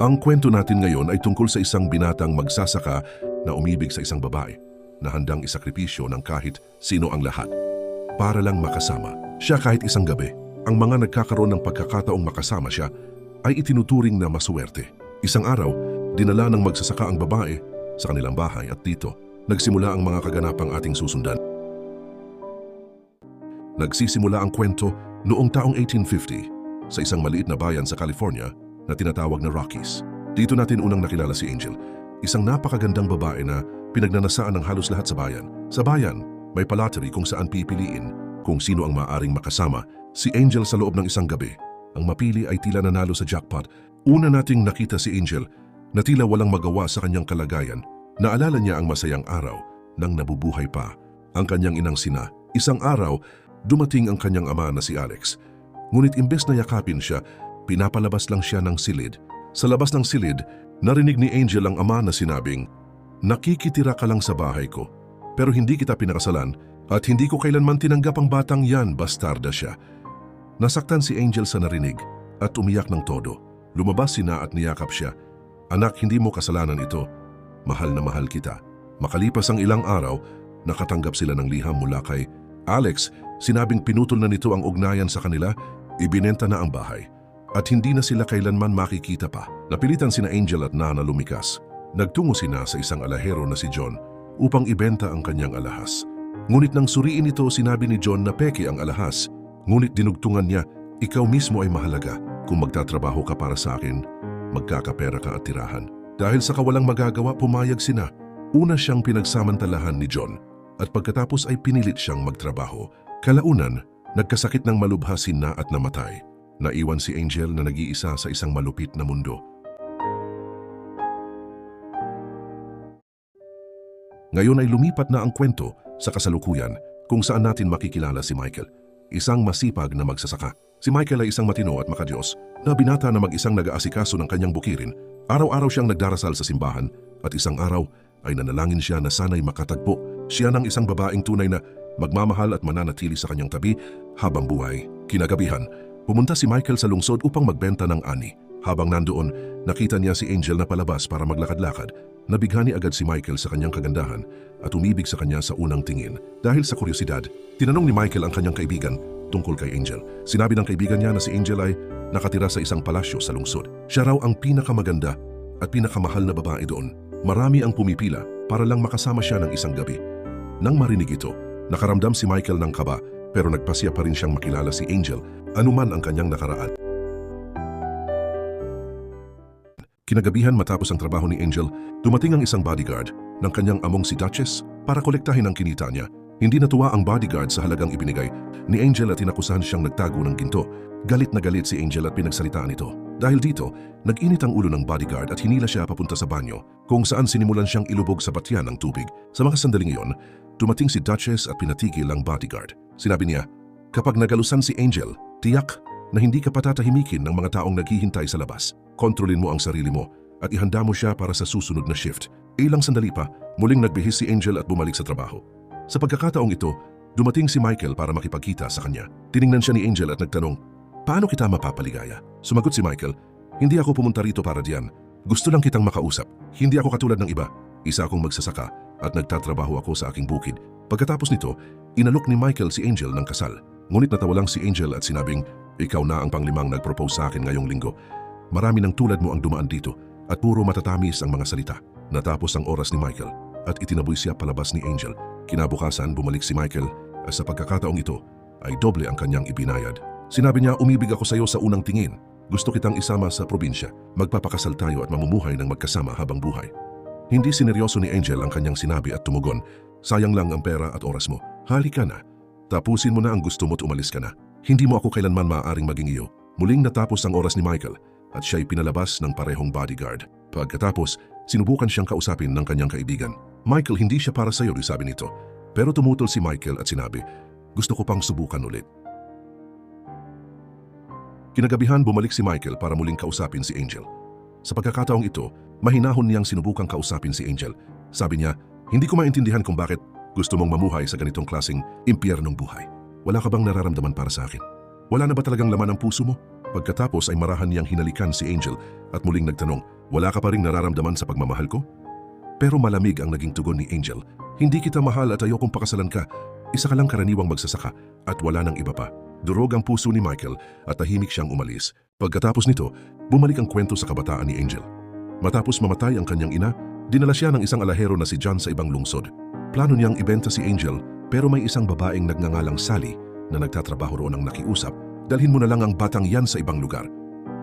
Ang kwento natin ngayon ay tungkol sa isang binatang magsasaka na umibig sa isang babae na handang isakripisyo ng kahit sino ang lahat para lang makasama. Siya kahit isang gabi, ang mga nagkakaroon ng pagkakataong makasama siya ay itinuturing na maswerte. Isang araw, dinala ng magsasaka ang babae sa kanilang bahay at dito, nagsimula ang mga kaganapang ating susundan. Nagsisimula ang kwento noong taong 1850 sa isang maliit na bayan sa California na tinatawag na Rockies. Dito natin unang nakilala si Angel, isang napakagandang babae na pinagnanasaan ng halos lahat sa bayan. Sa bayan, may palateri kung saan pipiliin kung sino ang maaring makasama. Si Angel sa loob ng isang gabi. Ang mapili ay tila nanalo sa jackpot. Una nating nakita si Angel na tila walang magawa sa kanyang kalagayan. Naalala niya ang masayang araw nang nabubuhay pa. Ang kanyang inang sina. Isang araw, dumating ang kanyang ama na si Alex. Ngunit imbes na yakapin siya, pinapalabas lang siya ng silid. Sa labas ng silid, narinig ni Angel ang ama na sinabing, Nakikitira ka lang sa bahay ko, pero hindi kita pinakasalan at hindi ko kailanman tinanggap ang batang yan, bastarda siya. Nasaktan si Angel sa narinig at umiyak ng todo. Lumabas sina at niyakap siya. Anak, hindi mo kasalanan ito. Mahal na mahal kita. Makalipas ang ilang araw, nakatanggap sila ng liham mula kay Alex. Sinabing pinutol na nito ang ugnayan sa kanila, ibinenta na ang bahay at hindi na sila kailanman makikita pa. Napilitan sina Angel at Nana lumikas. Nagtungo sina sa isang alahero na si John upang ibenta ang kanyang alahas. Ngunit nang suriin ito, sinabi ni John na peke ang alahas. Ngunit dinugtungan niya, ikaw mismo ay mahalaga. Kung magtatrabaho ka para sa akin, magkakapera ka at tirahan. Dahil sa kawalang magagawa, pumayag sina. Una siyang pinagsamantalahan ni John at pagkatapos ay pinilit siyang magtrabaho. Kalaunan, nagkasakit ng malubha si Na at namatay. Naiwan si Angel na nag-iisa sa isang malupit na mundo. Ngayon ay lumipat na ang kwento sa kasalukuyan kung saan natin makikilala si Michael, isang masipag na magsasaka. Si Michael ay isang matino at makadiyos na binata na mag-isang nag-aasikaso ng kanyang bukirin. Araw-araw siyang nagdarasal sa simbahan at isang araw ay nanalangin siya na sana'y makatagpo siya ng isang babaeng tunay na magmamahal at mananatili sa kanyang tabi habang buhay. Kinagabihan, Pumunta si Michael sa lungsod upang magbenta ng ani. Habang nandoon, nakita niya si Angel na palabas para maglakad-lakad. Nabighani agad si Michael sa kanyang kagandahan at umibig sa kanya sa unang tingin. Dahil sa kuryosidad, tinanong ni Michael ang kanyang kaibigan tungkol kay Angel. Sinabi ng kaibigan niya na si Angel ay nakatira sa isang palasyo sa lungsod. Siya raw ang pinakamaganda at pinakamahal na babae doon. Marami ang pumipila para lang makasama siya ng isang gabi. Nang marinig ito, nakaramdam si Michael ng kaba pero nagpasya pa rin siyang makilala si Angel anuman ang kanyang nakaraan. Kinagabihan matapos ang trabaho ni Angel, dumating ang isang bodyguard ng kanyang among si Duchess para kolektahin ang kinita niya. Hindi natuwa ang bodyguard sa halagang ibinigay ni Angel at inakusahan siyang nagtago ng ginto. Galit na galit si Angel at pinagsalitaan ito. Dahil dito, nag-init ang ulo ng bodyguard at hinila siya papunta sa banyo kung saan sinimulan siyang ilubog sa batyan ng tubig. Sa mga sandaling iyon, dumating si Duchess at pinatigil ang bodyguard. Sinabi niya, kapag nagalusan si Angel, Tiyak na hindi ka patatahimikin ng mga taong naghihintay sa labas. Kontrolin mo ang sarili mo at ihanda mo siya para sa susunod na shift. Ilang sandali pa, muling nagbihis si Angel at bumalik sa trabaho. Sa pagkakataong ito, dumating si Michael para makipagkita sa kanya. Tiningnan siya ni Angel at nagtanong, Paano kita mapapaligaya? Sumagot si Michael, Hindi ako pumunta rito para diyan. Gusto lang kitang makausap. Hindi ako katulad ng iba. Isa akong magsasaka at nagtatrabaho ako sa aking bukid. Pagkatapos nito, inalok ni Michael si Angel ng kasal. Ngunit natawa lang si Angel at sinabing, ikaw na ang panglimang nag-propose sa akin ngayong linggo. Marami ng tulad mo ang dumaan dito at puro matatamis ang mga salita. Natapos ang oras ni Michael at itinaboy siya palabas ni Angel. Kinabukasan bumalik si Michael at sa pagkakataong ito ay doble ang kanyang ibinayad. Sinabi niya, umibig ako sa iyo sa unang tingin. Gusto kitang isama sa probinsya. Magpapakasal tayo at mamumuhay ng magkasama habang buhay. Hindi sineryoso ni Angel ang kanyang sinabi at tumugon, sayang lang ang pera at oras mo. Halika na, Tapusin mo na ang gusto mo at umalis ka na. Hindi mo ako kailanman maaaring maging iyo. Muling natapos ang oras ni Michael at siya'y pinalabas ng parehong bodyguard. Pagkatapos, sinubukan siyang kausapin ng kanyang kaibigan. Michael, hindi siya para sa iyo, sabi nito. Pero tumutol si Michael at sinabi, gusto ko pang subukan ulit. Kinagabihan bumalik si Michael para muling kausapin si Angel. Sa pagkakataong ito, mahinahon niyang sinubukang kausapin si Angel. Sabi niya, hindi ko maintindihan kung bakit gusto mong mamuhay sa ganitong klasing impyernong buhay. Wala ka bang nararamdaman para sa akin? Wala na ba talagang laman ang puso mo? Pagkatapos ay marahan niyang hinalikan si Angel at muling nagtanong, wala ka pa ring nararamdaman sa pagmamahal ko? Pero malamig ang naging tugon ni Angel. Hindi kita mahal at ayokong pakasalan ka. Isa ka lang karaniwang magsasaka at wala nang iba pa. Durog ang puso ni Michael at tahimik siyang umalis. Pagkatapos nito, bumalik ang kwento sa kabataan ni Angel. Matapos mamatay ang kanyang ina, dinala siya ng isang alahero na si John sa ibang lungsod. Plano niyang ibenta si Angel pero may isang babaeng nagngangalang Sally na nagtatrabaho roon ang nakiusap. Dalhin mo na lang ang batang yan sa ibang lugar.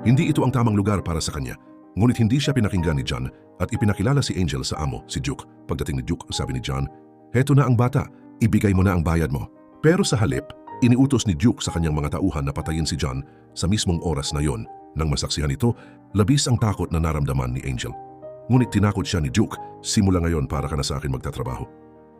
Hindi ito ang tamang lugar para sa kanya. Ngunit hindi siya pinakinggan ni John at ipinakilala si Angel sa amo, si Duke. Pagdating ni Duke, sabi ni John, Heto na ang bata, ibigay mo na ang bayad mo. Pero sa halip, iniutos ni Duke sa kanyang mga tauhan na patayin si John sa mismong oras na yon. Nang masaksihan ito, labis ang takot na naramdaman ni Angel. Ngunit tinakot siya ni Duke, simula ngayon para ka na sa akin magtatrabaho.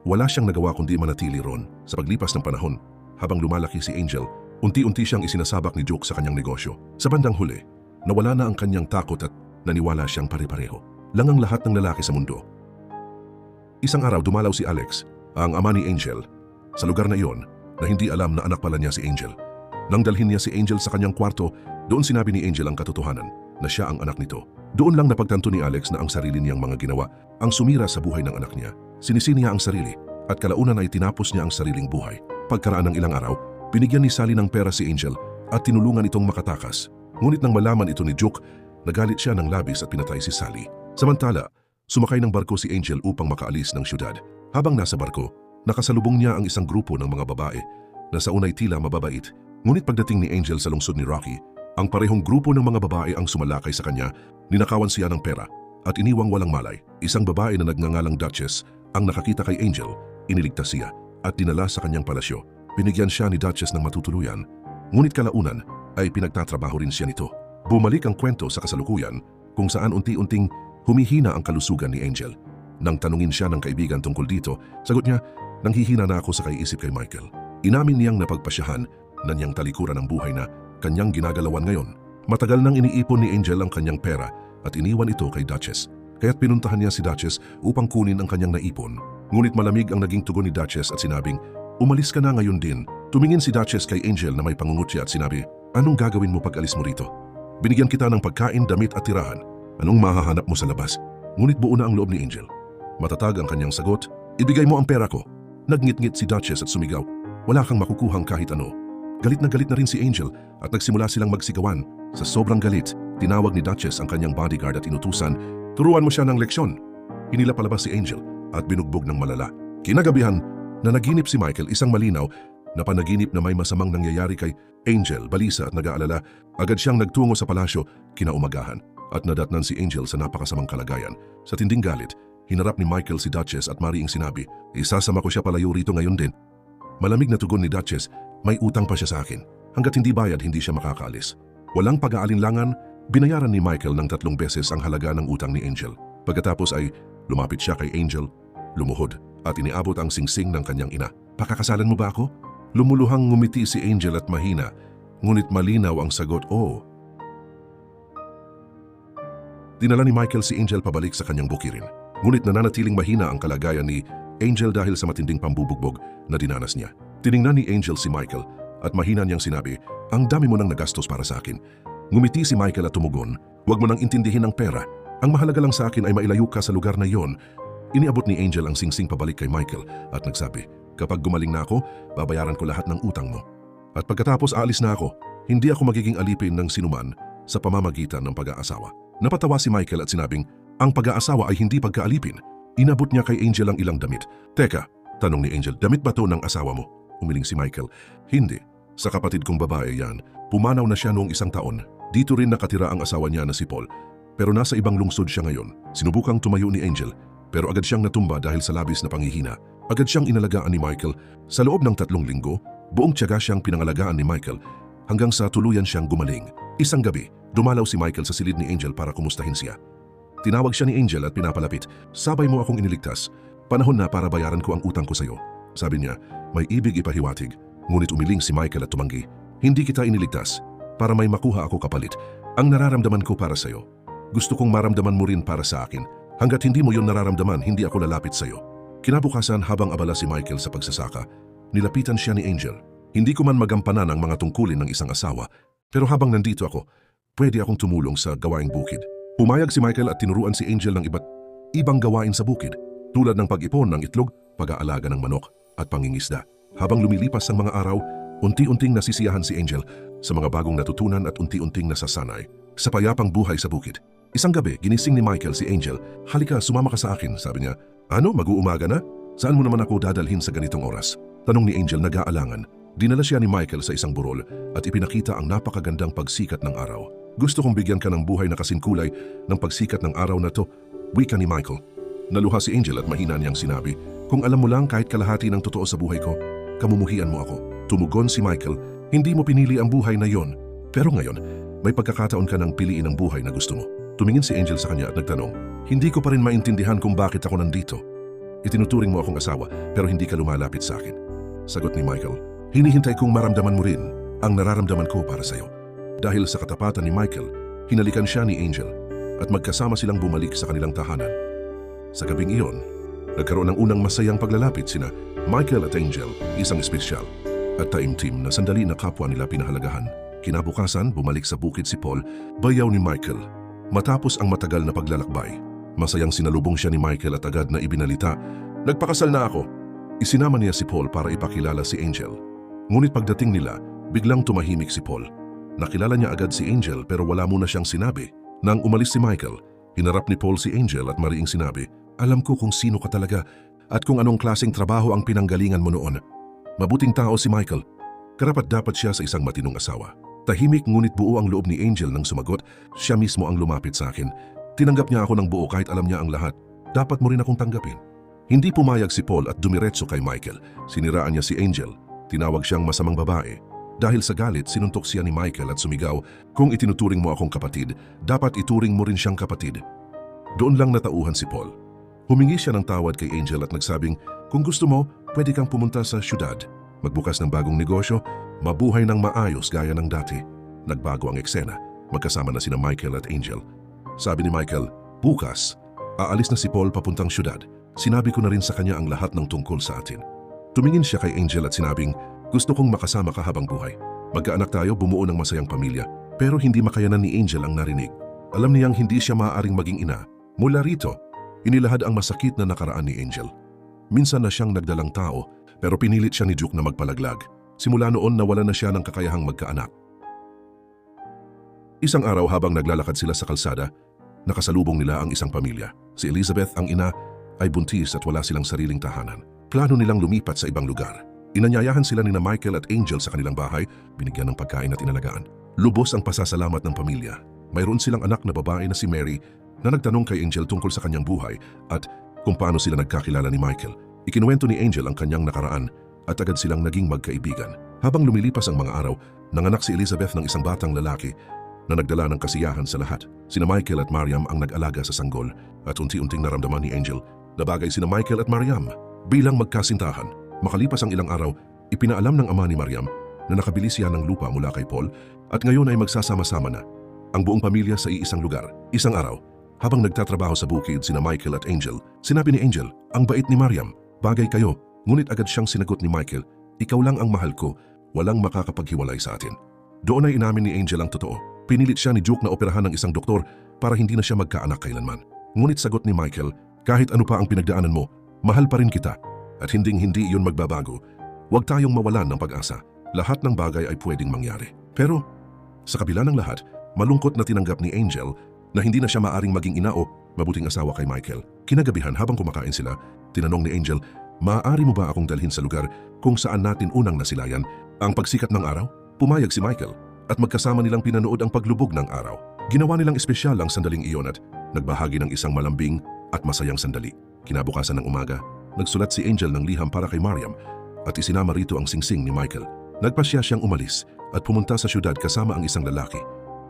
Wala siyang nagawa kundi manatili ron. Sa paglipas ng panahon, habang lumalaki si Angel, unti-unti siyang isinasabak ni Duke sa kanyang negosyo. Sa bandang huli, nawala na ang kanyang takot at naniwala siyang pare-pareho. Lang ang lahat ng lalaki sa mundo. Isang araw dumalaw si Alex, ang ama ni Angel, sa lugar na iyon na hindi alam na anak pala niya si Angel. Nang dalhin niya si Angel sa kanyang kwarto, doon sinabi ni Angel ang katotohanan na siya ang anak nito. Doon lang napagtanto ni Alex na ang sarili niyang mga ginawa ang sumira sa buhay ng anak niya. Sinisi niya ang sarili at kalaunan ay tinapos niya ang sariling buhay. Pagkaraan ng ilang araw, binigyan ni Sally ng pera si Angel at tinulungan itong makatakas. Ngunit nang malaman ito ni Duke, nagalit siya ng labis at pinatay si Sally. Samantala, sumakay ng barko si Angel upang makaalis ng syudad. Habang nasa barko, nakasalubong niya ang isang grupo ng mga babae na sa unay tila mababait. Ngunit pagdating ni Angel sa lungsod ni Rocky, ang parehong grupo ng mga babae ang sumalakay sa kanya, ninakawan siya ng pera at iniwang walang malay. Isang babae na nagngangalang Duchess ang nakakita kay Angel, iniligtas siya at dinala sa kanyang palasyo. Binigyan siya ni Duchess ng matutuluyan, ngunit kalaunan ay pinagtatrabaho rin siya nito. Bumalik ang kwento sa kasalukuyan kung saan unti-unting humihina ang kalusugan ni Angel. Nang tanungin siya ng kaibigan tungkol dito, sagot niya, nanghihina na ako sa kaiisip kay Michael. Inamin niyang napagpasyahan na niyang talikuran ang buhay na kanyang ginagalawan ngayon. Matagal nang iniipon ni Angel ang kanyang pera at iniwan ito kay Duchess. Kaya't pinuntahan niya si Duchess upang kunin ang kanyang naipon. Ngunit malamig ang naging tugon ni Duchess at sinabing, Umalis ka na ngayon din. Tumingin si Duchess kay Angel na may pangungutya at sinabi, Anong gagawin mo pag alis mo rito? Binigyan kita ng pagkain, damit at tirahan. Anong mahahanap mo sa labas? Ngunit buo na ang loob ni Angel. Matatag ang kanyang sagot, Ibigay mo ang pera ko. Nagngit-ngit si Duchess at sumigaw, Wala kang makukuhang kahit ano. Galit na galit na rin si Angel at nagsimula silang magsigawan. Sa sobrang galit, tinawag ni Duchess ang kanyang bodyguard at inutusan, turuan mo siya ng leksyon. Hinila palabas si Angel at binugbog ng malala. Kinagabihan, na naginip si Michael isang malinaw na panaginip na may masamang nangyayari kay Angel, balisa at nag-aalala, agad siyang nagtungo sa palasyo kinaumagahan at nadatnan si Angel sa napakasamang kalagayan. Sa tinding galit, hinarap ni Michael si Duchess at mariing sinabi, isasama ko siya palayo rito ngayon din. Malamig na tugon ni Duchess, may utang pa siya sa akin. Hanggat hindi bayad, hindi siya makakaalis. Walang pag-aalinlangan, binayaran ni Michael ng tatlong beses ang halaga ng utang ni Angel. Pagkatapos ay lumapit siya kay Angel, lumuhod at iniabot ang singsing ng kanyang ina. Pakakasalan mo ba ako? Lumuluhang ngumiti si Angel at mahina, ngunit malinaw ang sagot, oo. Dinala ni Michael si Angel pabalik sa kanyang bukirin. Ngunit nananatiling mahina ang kalagayan ni Angel dahil sa matinding pambubugbog na dinanas niya. Tiningnan ni Angel si Michael at mahina niyang sinabi, Ang dami mo nang nagastos para sa akin. Ngumiti si Michael at tumugon, Huwag mo nang intindihin ang pera. Ang mahalaga lang sa akin ay mailayo ka sa lugar na iyon. Iniabot ni Angel ang singsing pabalik kay Michael at nagsabi, Kapag gumaling na ako, babayaran ko lahat ng utang mo. At pagkatapos aalis na ako, hindi ako magiging alipin ng sinuman sa pamamagitan ng pag-aasawa. Napatawa si Michael at sinabing, ang pag-aasawa ay hindi pagkaalipin. Inabot niya kay Angel ang ilang damit. Teka, tanong ni Angel, damit ba to ng asawa mo? Umiling si Michael. Hindi. Sa kapatid kong babae yan. Pumanaw na siya noong isang taon. Dito rin nakatira ang asawa niya na si Paul. Pero nasa ibang lungsod siya ngayon. Sinubukang tumayo ni Angel, pero agad siyang natumba dahil sa labis na panghihina. Agad siyang inalagaan ni Michael. Sa loob ng tatlong linggo, buong tiyaga siyang pinangalagaan ni Michael hanggang sa tuluyan siyang gumaling. Isang gabi, dumalaw si Michael sa silid ni Angel para kumustahin siya. Tinawag siya ni Angel at pinapalapit, Sabay mo akong iniligtas. Panahon na para bayaran ko ang utang ko sa'yo. Sabi niya, may ibig ipahiwatig. Ngunit umiling si Michael at tumanggi. Hindi kita iniligtas para may makuha ako kapalit. Ang nararamdaman ko para sa'yo. Gusto kong maramdaman mo rin para sa akin. Hanggat hindi mo yon nararamdaman, hindi ako lalapit sa'yo. Kinabukasan habang abala si Michael sa pagsasaka, nilapitan siya ni Angel. Hindi ko man magampanan ang mga tungkulin ng isang asawa, Pero habang nandito ako, pwede akong tumulong sa gawaing bukid. Pumayag si Michael at tinuruan si Angel ng iba't ibang gawain sa bukid, tulad ng pag-ipon ng itlog, pag-aalaga ng manok, at pangingisda. Habang lumilipas ang mga araw, unti-unting nasisiyahan si Angel sa mga bagong natutunan at unti-unting nasasanay sa payapang buhay sa bukid. Isang gabi, ginising ni Michael si Angel. Halika, sumama ka sa akin, sabi niya. Ano, mag-uumaga na? Saan mo naman ako dadalhin sa ganitong oras? Tanong ni Angel nag-aalangan. Dinala siya ni Michael sa isang burol at ipinakita ang napakagandang pagsikat ng araw. Gusto kong bigyan ka ng buhay na kasingkulay ng pagsikat ng araw na to, wika ni Michael. Naluha si Angel at mahina niyang sinabi, Kung alam mo lang kahit kalahati ng totoo sa buhay ko, kamumuhian mo ako. Tumugon si Michael, hindi mo pinili ang buhay na yon. Pero ngayon, may pagkakataon ka ng piliin ang buhay na gusto mo. Tumingin si Angel sa kanya at nagtanong, Hindi ko pa rin maintindihan kung bakit ako nandito. Itinuturing mo akong asawa pero hindi ka lumalapit sa akin. Sagot ni Michael, Hinihintay kong maramdaman mo rin ang nararamdaman ko para sa'yo. Dahil sa katapatan ni Michael, hinalikan siya ni Angel at magkasama silang bumalik sa kanilang tahanan. Sa gabing iyon, nagkaroon ng unang masayang paglalapit sina Michael at Angel, isang espesyal at taimtim na sandali na kapwa nila pinahalagahan. Kinabukasan, bumalik sa bukid si Paul, bayaw ni Michael. Matapos ang matagal na paglalakbay, masayang sinalubong siya ni Michael at agad na ibinalita, Nagpakasal na ako. Isinama niya si Paul para ipakilala si Angel. Ngunit pagdating nila, biglang tumahimik si Paul. Nakilala niya agad si Angel pero wala muna siyang sinabi. Nang umalis si Michael, hinarap ni Paul si Angel at mariing sinabi, Alam ko kung sino ka talaga at kung anong klaseng trabaho ang pinanggalingan mo noon. Mabuting tao si Michael. Karapat dapat siya sa isang matinong asawa. Tahimik ngunit buo ang loob ni Angel nang sumagot, siya mismo ang lumapit sa akin. Tinanggap niya ako ng buo kahit alam niya ang lahat. Dapat mo rin akong tanggapin. Hindi pumayag si Paul at dumiretso kay Michael. Siniraan niya si Angel. Tinawag siyang masamang babae. Dahil sa galit, sinuntok siya ni Michael at sumigaw, Kung itinuturing mo akong kapatid, dapat ituring mo rin siyang kapatid. Doon lang natauhan si Paul. Humingi siya ng tawad kay Angel at nagsabing, Kung gusto mo, pwede kang pumunta sa syudad. Magbukas ng bagong negosyo, mabuhay ng maayos gaya ng dati. Nagbago ang eksena. Magkasama na sina Michael at Angel. Sabi ni Michael, Bukas, aalis na si Paul papuntang syudad. Sinabi ko na rin sa kanya ang lahat ng tungkol sa atin. Tumingin siya kay Angel at sinabing, gusto kong makasama ka habang buhay. Magkaanak tayo bumuo ng masayang pamilya, pero hindi makayanan ni Angel ang narinig. Alam niyang hindi siya maaaring maging ina. Mula rito, inilahad ang masakit na nakaraan ni Angel. Minsan na siyang nagdalang tao, pero pinilit siya ni Duke na magpalaglag. Simula noon nawala na siya ng kakayahang magkaanak. Isang araw habang naglalakad sila sa kalsada, nakasalubong nila ang isang pamilya. Si Elizabeth, ang ina, ay buntis at wala silang sariling tahanan. Plano nilang lumipat sa ibang lugar. Inanyayahan sila ni na Michael at Angel sa kanilang bahay, binigyan ng pagkain at inalagaan. Lubos ang pasasalamat ng pamilya. Mayroon silang anak na babae na si Mary na nagtanong kay Angel tungkol sa kanyang buhay at kung paano sila nagkakilala ni Michael. Ikinuwento ni Angel ang kanyang nakaraan at agad silang naging magkaibigan. Habang lumilipas ang mga araw, nanganak si Elizabeth ng isang batang lalaki na nagdala ng kasiyahan sa lahat. Sina Michael at Mariam ang nag-alaga sa sanggol at unti-unting naramdaman ni Angel na bagay sina Michael at Mariam bilang magkasintahan. Makalipas ang ilang araw, ipinaalam ng ama ni Mariam na nakabili siya ng lupa mula kay Paul at ngayon ay magsasama-sama na. Ang buong pamilya sa iisang lugar. Isang araw, habang nagtatrabaho sa bukid sina Michael at Angel, sinabi ni Angel, ang bait ni Mariam, bagay kayo, ngunit agad siyang sinagot ni Michael, ikaw lang ang mahal ko, walang makakapaghiwalay sa atin. Doon ay inamin ni Angel ang totoo. Pinilit siya ni Duke na operahan ng isang doktor para hindi na siya magkaanak kailanman. Ngunit sagot ni Michael, kahit ano pa ang pinagdaanan mo, mahal pa rin kita at hinding-hindi iyon magbabago. Huwag tayong mawalan ng pag-asa. Lahat ng bagay ay pwedeng mangyari. Pero sa kabila ng lahat, malungkot na tinanggap ni Angel na hindi na siya maaring maging ina o mabuting asawa kay Michael. Kinagabihan habang kumakain sila, tinanong ni Angel, maaari mo ba akong dalhin sa lugar kung saan natin unang nasilayan ang pagsikat ng araw? Pumayag si Michael at magkasama nilang pinanood ang paglubog ng araw. Ginawa nilang espesyal ang sandaling iyon at nagbahagi ng isang malambing at masayang sandali. Kinabukasan ng umaga, nagsulat si Angel ng liham para kay Mariam at isinama rito ang singsing ni Michael. Nagpasya siyang umalis at pumunta sa syudad kasama ang isang lalaki.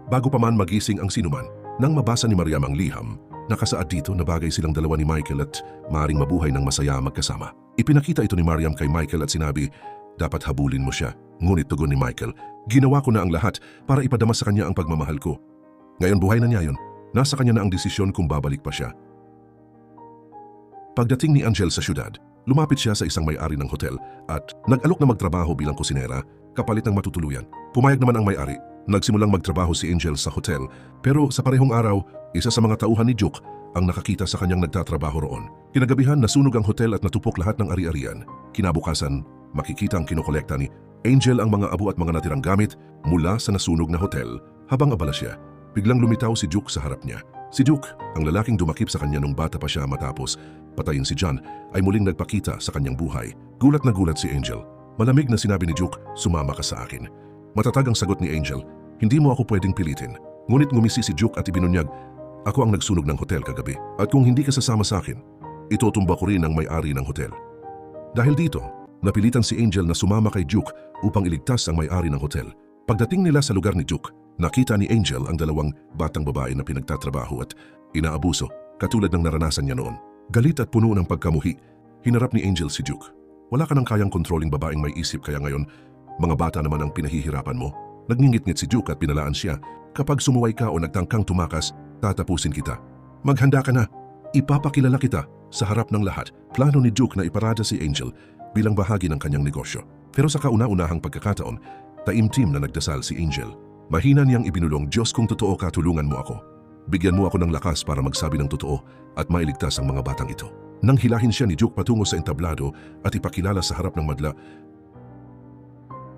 Bago pa man magising ang sinuman, nang mabasa ni Mariam ang liham, nakasaad dito na bagay silang dalawa ni Michael at maaring mabuhay ng masaya magkasama. Ipinakita ito ni Mariam kay Michael at sinabi, dapat habulin mo siya. Ngunit tugon ni Michael, ginawa ko na ang lahat para ipadama sa kanya ang pagmamahal ko. Ngayon buhay na niya yun. Nasa kanya na ang desisyon kung babalik pa siya. Pagdating ni Angel sa syudad, lumapit siya sa isang may-ari ng hotel at nag-alok na magtrabaho bilang kusinera kapalit ng matutuluyan. Pumayag naman ang may-ari Nagsimulang magtrabaho si Angel sa hotel pero sa parehong araw, isa sa mga tauhan ni Duke ang nakakita sa kanyang nagtatrabaho roon. Kinagabihan nasunog ang hotel at natupok lahat ng ari-arian. Kinabukasan, makikita ang kinokolekta ni Angel ang mga abo at mga natirang gamit mula sa nasunog na hotel. Habang abala siya, biglang lumitaw si Duke sa harap niya. Si Duke, ang lalaking dumakip sa kanya nung bata pa siya matapos patayin si John, ay muling nagpakita sa kanyang buhay. Gulat na gulat si Angel. Malamig na sinabi ni Duke, sumama ka sa akin. Matatag ang sagot ni Angel, hindi mo ako pwedeng pilitin. Ngunit ngumisi si Duke at ibinunyag, ako ang nagsunog ng hotel kagabi. At kung hindi ka sasama sa akin, itutumba ko rin ang may-ari ng hotel. Dahil dito, napilitan si Angel na sumama kay Duke upang iligtas ang may-ari ng hotel. Pagdating nila sa lugar ni Duke, nakita ni Angel ang dalawang batang babae na pinagtatrabaho at inaabuso katulad ng naranasan niya noon. Galit at puno ng pagkamuhi, hinarap ni Angel si Duke. Wala ka nang kayang kontroling babaeng may isip kaya ngayon, mga bata naman ang pinahihirapan mo. Nagngingit-ngit si Duke at pinalaan siya. Kapag sumuway ka o nagtangkang tumakas, tatapusin kita. Maghanda ka na. Ipapakilala kita sa harap ng lahat. Plano ni Duke na iparada si Angel bilang bahagi ng kanyang negosyo. Pero sa kauna-unahang pagkakataon, taimtim na nagdasal si Angel. Mahina niyang ibinulong, Diyos kung totoo ka, tulungan mo ako. Bigyan mo ako ng lakas para magsabi ng totoo at mailigtas ang mga batang ito. Nang hilahin siya ni Duke patungo sa entablado at ipakilala sa harap ng madla,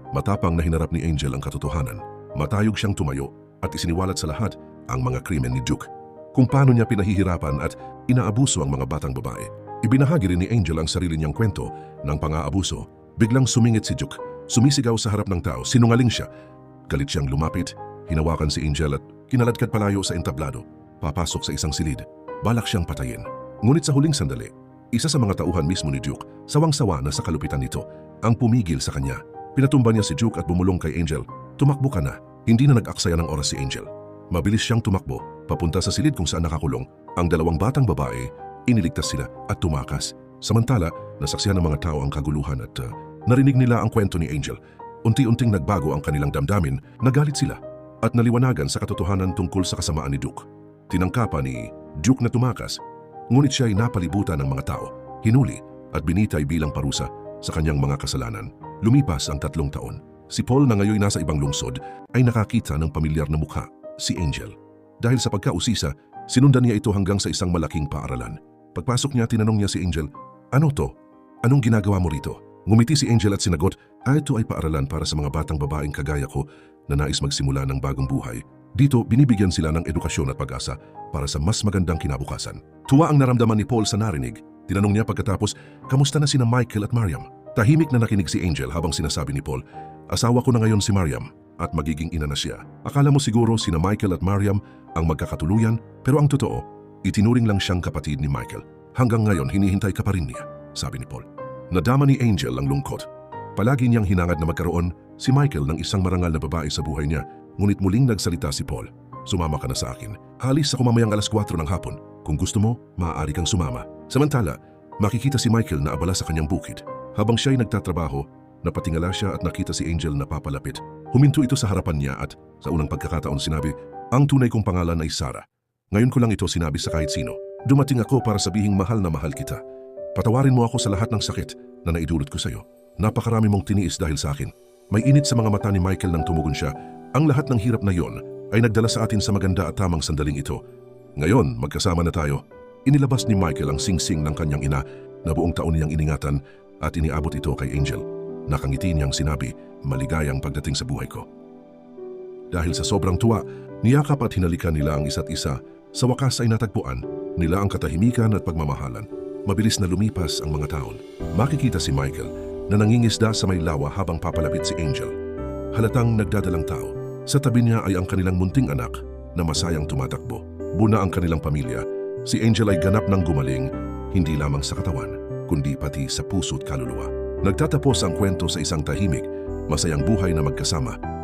Matapang na hinarap ni Angel ang katotohanan. Matayog siyang tumayo at isiniwalat sa lahat ang mga krimen ni Duke. Kung paano niya pinahihirapan at inaabuso ang mga batang babae. Ibinahagi rin ni Angel ang sarili niyang kwento ng pang-aabuso. Biglang sumingit si Duke. Sumisigaw sa harap ng tao. Sinungaling siya. Galit siyang lumapit. Hinawakan si Angel at kinaladkad palayo sa entablado. Papasok sa isang silid. Balak siyang patayin. Ngunit sa huling sandali, isa sa mga tauhan mismo ni Duke, sawang-sawa na sa kalupitan nito, ang pumigil sa kanya Pinatumba niya si Duke at bumulong kay Angel. Tumakbo ka na. Hindi na nag-aksaya ng oras si Angel. Mabilis siyang tumakbo, papunta sa silid kung saan nakakulong. Ang dalawang batang babae, iniligtas sila at tumakas. Samantala, nasaksihan ng mga tao ang kaguluhan at uh, narinig nila ang kwento ni Angel. Unti-unting nagbago ang kanilang damdamin, nagalit sila at naliwanagan sa katotohanan tungkol sa kasamaan ni Duke. Tinangkapan ni Duke na tumakas, ngunit siya ay napalibutan ng mga tao, hinuli at binitay bilang parusa sa kanyang mga kasalanan. Lumipas ang tatlong taon. Si Paul na ngayon nasa ibang lungsod ay nakakita ng pamilyar na mukha, si Angel. Dahil sa pagkausisa, sinundan niya ito hanggang sa isang malaking paaralan. Pagpasok niya, tinanong niya si Angel, Ano to? Anong ginagawa mo rito? Ngumiti si Angel at sinagot, ah, ito ay paaralan para sa mga batang babaeng kagaya ko na nais magsimula ng bagong buhay. Dito, binibigyan sila ng edukasyon at pag-asa para sa mas magandang kinabukasan. Tuwa ang naramdaman ni Paul sa narinig. Tinanong niya pagkatapos, kamusta na sina Michael at Mariam? Tahimik na nakinig si Angel habang sinasabi ni Paul, Asawa ko na ngayon si Mariam at magiging ina na siya. Akala mo siguro sina Michael at Mariam ang magkakatuluyan pero ang totoo, itinuring lang siyang kapatid ni Michael. Hanggang ngayon hinihintay ka pa rin niya, sabi ni Paul. Nadama ni Angel ang lungkot. Palagi niyang hinangad na magkaroon si Michael ng isang marangal na babae sa buhay niya ngunit muling nagsalita si Paul. Sumama ka na sa akin. Halis ako mamayang alas 4 ng hapon. Kung gusto mo, maaari kang sumama. Samantala, makikita si Michael na abala sa kanyang bukid. Habang siya ay nagtatrabaho, napatingala siya at nakita si Angel na papalapit. Huminto ito sa harapan niya at sa unang pagkakataon sinabi, Ang tunay kong pangalan ay Sarah. Ngayon ko lang ito sinabi sa kahit sino. Dumating ako para sabihing mahal na mahal kita. Patawarin mo ako sa lahat ng sakit na naidulot ko sa iyo. Napakarami mong tiniis dahil sa akin. May init sa mga mata ni Michael nang tumugon siya. Ang lahat ng hirap na yon ay nagdala sa atin sa maganda at tamang sandaling ito. Ngayon, magkasama na tayo. Inilabas ni Michael ang singsing ng kanyang ina na buong taon niyang iningatan at iniabot ito kay Angel. Nakangiti niyang sinabi, maligayang pagdating sa buhay ko. Dahil sa sobrang tuwa, niyakap at hinalikan nila ang isa't isa. Sa wakas ay natagpuan nila ang katahimikan at pagmamahalan. Mabilis na lumipas ang mga taon. Makikita si Michael na nangingisda sa may lawa habang papalapit si Angel. Halatang nagdadalang tao. Sa tabi niya ay ang kanilang munting anak na masayang tumatakbo. Buna ang kanilang pamilya. Si Angel ay ganap ng gumaling, hindi lamang sa katawan, kundi pati sa puso at kaluluwa. Nagtatapos ang kwento sa isang tahimik, masayang buhay na magkasama